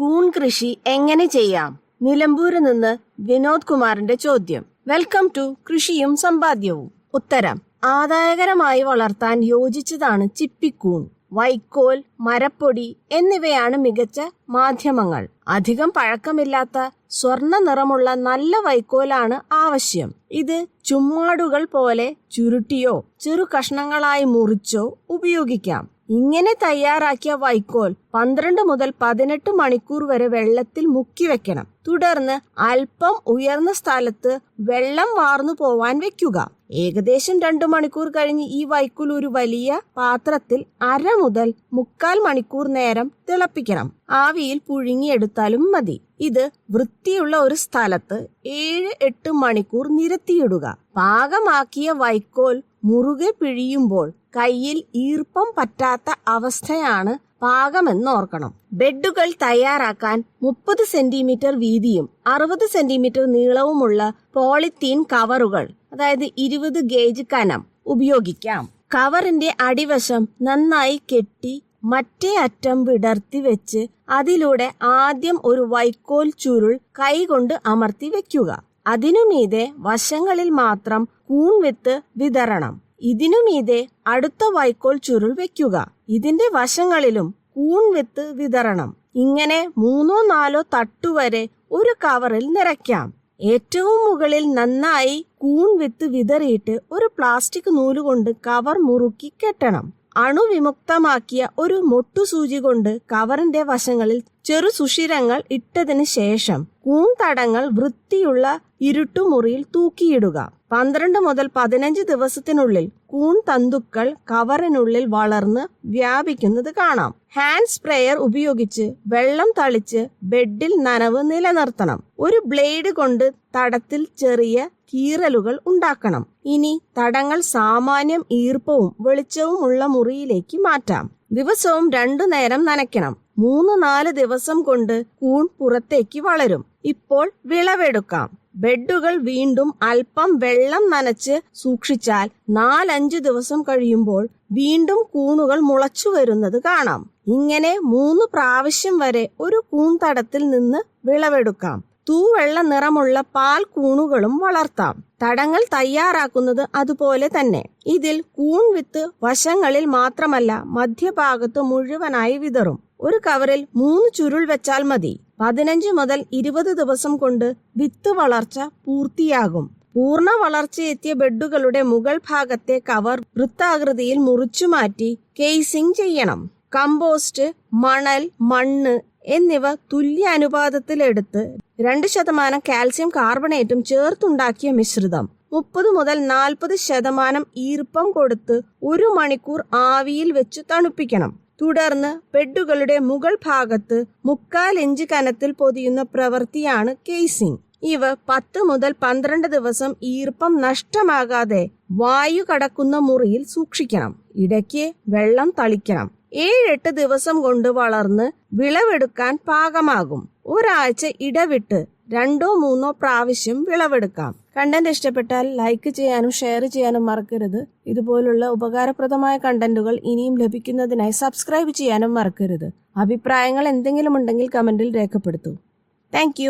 കൂൺ കൃഷി എങ്ങനെ ചെയ്യാം? നിലമ്പൂരിൽ നിന്ന് വിനോദ് കുമാറിന്റെ ചോദ്യം. വെൽക്കം ടു കൃഷിയും സമ്പാദ്യവും. ഉത്തരം ആദായകരമായി വളർത്താൻ യോജിച്ചതാണ് ചിപ്പിക്കൂൺ വൈക്കോൽ മരപ്പൊടി എന്നിവയാണ് മികച്ച മാധ്യമങ്ങൾ. അധികം പഴക്കമില്ലാത്ത സ്വർണ നിറമുള്ള നല്ല വൈക്കോലാണ് ആവശ്യം. ഇത് ചുമ്മാടുകൾ പോലെ ചുരുട്ടിയോ ചെറു കഷ്ണങ്ങളായി മുറിച്ചോ ഉപയോഗിക്കാം. ഇങ്ങനെ തയ്യാറാക്കിയ വൈക്കോൽ പന്ത്രണ്ട് മുതൽ പതിനെട്ട് മണിക്കൂർ വരെ വെള്ളത്തിൽ മുക്കി വെക്കണം. തുടർന്ന് അല്പം ഉയർന്ന സ്ഥലത്ത് വെള്ളം വാർന്നു പോവാൻ വെക്കുക. ഏകദേശം രണ്ടു മണിക്കൂർ കഴിഞ്ഞ് ഈ വൈക്കോൽ ഒരു വലിയ പാത്രത്തിൽ അര മുതൽ മുക്കാൽ മണിക്കൂർ നേരം തിളപ്പിക്കണം. ആവിയിൽ പുഴുങ്ങിയെടുത്താലും മതി. ഇത് വൃത്തിയുള്ള ഒരു സ്ഥലത്ത് ഏഴ് എട്ട് മണിക്കൂർ നിരത്തിയിടുക. പാകമാക്കിയ വൈക്കോൽ മുറുകെ പിഴിയുമ്പോൾ കയ്യിൽ ഈർപ്പം പറ്റാത്ത അവസ്ഥയാണ് പാകമെന്നോർക്കണം. ബെഡുകൾ തയ്യാറാക്കാൻ മുപ്പത് സെന്റിമീറ്റർ വീതിയും അറുപത് സെന്റിമീറ്റർ നീളവുമുള്ള പോളിത്തീൻ കവറുകൾ അതായത് ഇരുപത് ഗേജ് കനം ഉപയോഗിക്കാം. കവറിന്റെ അടിവശം നന്നായി കെട്ടി മറ്റേ അറ്റം വിടർത്തി വെച്ച് അതിലൂടെ ആദ്യം ഒരു വൈക്കോൽ ചുരുൾ കൈകൊണ്ട് അമർത്തി വെക്കുക. അതിനുമീതെ വശങ്ങളിൽ മാത്രം കൂൺ വിത്ത് വിതരണം ഇതിനുമീതെ അടുത്ത വൈക്കോൽ ചുരുൾ വെക്കുക. ഇതിന്റെ വശങ്ങളിലും കൂൺ വിത്ത് വിതരണം ഇങ്ങനെ മൂന്നോ നാലോ തട്ടുവരെ ഒരു കവറിൽ നിറയ്ക്കാം. ഏറ്റവും മുകളിൽ നന്നായി കൂൺ വിത്ത് വിതറിയിട്ട് ഒരു പ്ലാസ്റ്റിക് നൂലുകൊണ്ട് കവർ മുറുക്കി കെട്ടണം. അണുവിമുക്തമാക്കിയ ഒരു മൊട്ടുസൂചി കൊണ്ട് കവറിന്റെ വശങ്ങളിൽ ചെറു സുഷിരങ്ങൾ ഇട്ടതിന് ശേഷം കൂൺ തടങ്ങൾ വൃത്തിയുള്ള ഇരുട്ടുമുറിയിൽ തൂക്കിയിടുക. പന്ത്രണ്ട് മുതൽ പതിനഞ്ച് ദിവസത്തിനുള്ളിൽ കൂൺ തന്തുക്കൾ കവറിനുള്ളിൽ വളർന്ന് വ്യാപിക്കുന്നത് കാണാം. ഹാൻഡ് സ്പ്രേയർ ഉപയോഗിച്ച് വെള്ളം തളിച്ച് ബെഡിൽ നനവ് നിലനിർത്തണം. ഒരു ബ്ലേഡ് കൊണ്ട് തടത്തിൽ ചെറിയ കീറലുകൾ ഉണ്ടാക്കണം. ഇനി തടങ്ങൾ സാമാന്യം ഈർപ്പവും വെളിച്ചവും ഉള്ള മുറിയിലേക്ക് മാറ്റാം. ദിവസവും രണ്ടു നേരം നനയ്ക്കണം. മൂന്ന് നാല് ദിവസം കൊണ്ട് കൂൺ പുറത്തേക്ക് വളരും. ഇപ്പോൾ വിളവെടുക്കാം. ബെഡുകൾ വീണ്ടും അല്പം വെള്ളം നനച്ച് സൂക്ഷിച്ചാൽ നാലഞ്ച് ദിവസം കഴിയുമ്പോൾ വീണ്ടും കൂണുകൾ മുളച്ചു വരുന്നത് കാണാം. ഇങ്ങനെ മൂന്ന് പ്രാവശ്യം വരെ ഒരു കൂൺതടത്തിൽ നിന്ന് വിളവെടുക്കാം. തൂവെള്ള നിറമുള്ള പാൽ കൂണുകളും വളർത്താം. തടങ്ങൾ തയ്യാറാക്കുന്നത് അതുപോലെ തന്നെ. ഇതിൽ കൂൺ വിത്ത് വശങ്ങളിൽ മാത്രമല്ല മധ്യഭാഗത്ത് മുഴുവനായി വിതറും. ഒരു കവറിൽ മൂന്ന് ചുരുൾ വെച്ചാൽ മതി. പതിനഞ്ച് മുതൽ ഇരുപത് ദിവസം കൊണ്ട് വിത്ത് വളർച്ച പൂർത്തിയാകും. പൂർണ വളർച്ചയെത്തിയ ബെഡുകളുടെ മുകൾ ഭാഗത്തെ കവർ വൃത്താകൃതിയിൽ മുറിച്ചു മാറ്റി കേസിംഗ് ചെയ്യണം. കമ്പോസ്റ്റ് മണൽ മണ്ണ് എന്നിവ തുല്യ അനുപാതത്തിലെടുത്ത് രണ്ട് ശതമാനം കാൽസ്യം കാർബണേറ്റും ചേർത്തുണ്ടാക്കിയ മിശ്രിതം. മുപ്പത് മുതൽ നാൽപ്പത് ശതമാനം ഈർപ്പം കൊടുത്ത് ഒരു മണിക്കൂർ ആവിയിൽ വെച്ച് തണുപ്പിക്കണം. തുടർന്ന് ബെഡുകളുടെ മുകൾ ഭാഗത്ത് മുക്കാൽ ഇഞ്ച് കനത്തിൽ പൊതിയുന്ന പ്രവൃത്തിയാണ് കേസിംഗ് ഇവ പത്ത് മുതൽ പന്ത്രണ്ട് ദിവസം ഈർപ്പം നഷ്ടമാകാതെ വായു കടക്കുന്ന മുറിയിൽ സൂക്ഷിക്കണം. ഇടയ്ക്ക് വെള്ളം തളിക്കണം. ഏഴെട്ട് ദിവസം കൊണ്ട് വളർന്ന് വിളവെടുക്കാൻ പാകമാകും. ഒരാഴ്ച ഇടവിട്ട് രണ്ടോ മൂന്നോ പ്രാവശ്യം വിളവെടുക്കാം. കണ്ടന്റ് ഇഷ്ടപ്പെട്ടാൽ ലൈക്ക് ചെയ്യാനും ഷെയർ ചെയ്യാനും മറക്കരുത്. ഇതുപോലുള്ള ഉപകാരപ്രദമായ കണ്ടന്റുകൾ ഇനിയും ലഭിക്കുന്നതിനായി സബ്സ്ക്രൈബ് ചെയ്യാനും മറക്കരുത്. അഭിപ്രായങ്ങൾ എന്തെങ്കിലും ഉണ്ടെങ്കിൽ കമന്റിൽ രേഖപ്പെടുത്തൂ. താങ്ക്